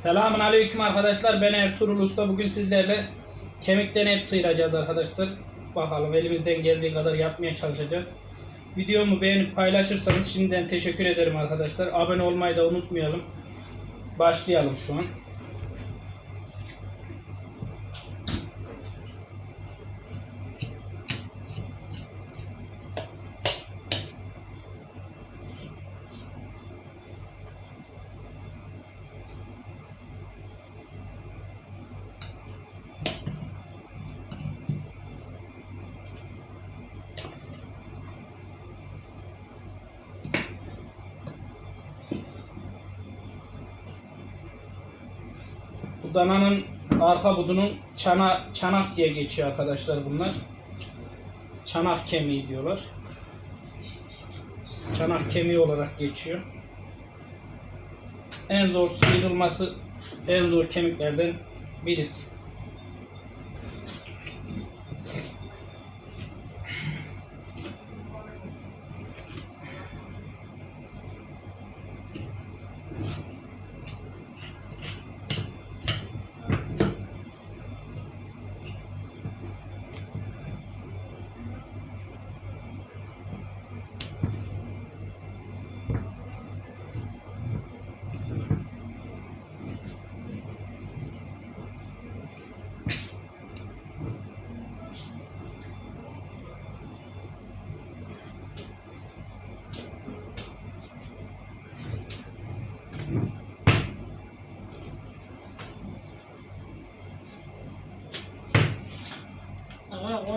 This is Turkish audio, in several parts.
Selamun Aleyküm arkadaşlar. Ben Ertuğrul Usta. Bugün sizlerle kemikten et sıyıracağız arkadaşlar. Bakalım elimizden geldiği kadar yapmaya çalışacağız. Videomu beğenip paylaşırsanız şimdiden teşekkür ederim arkadaşlar. Abone olmayı da unutmayalım. Başlayalım şu an. Dananın arka budunun çana, çanak diye geçiyor arkadaşlar bunlar. Çanak kemiği diyorlar. Çanak kemiği olarak geçiyor. En zor sıyrılması en zor kemiklerden birisi.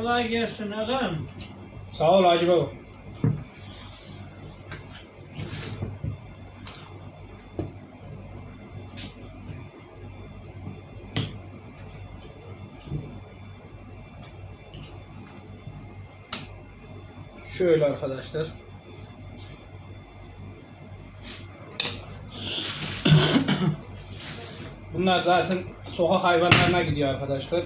Kolay gelsin ağam. Sağ ol Hacı Baba. Şöyle arkadaşlar. Bunlar zaten sokak hayvanlarına gidiyor arkadaşlar.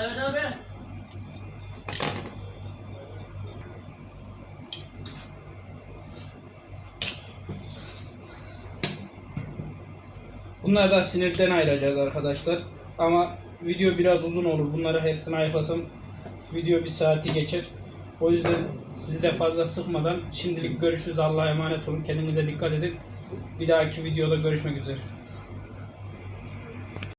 Abi. Bunları da sinirden ayıracağız arkadaşlar. Ama video biraz uzun olur. Bunları hepsini ayıklasam video bir saati geçer. O yüzden sizi de fazla sıkmadan şimdilik görüşürüz. Allah'a emanet olun. Kendinize dikkat edin. Bir dahaki videoda görüşmek üzere.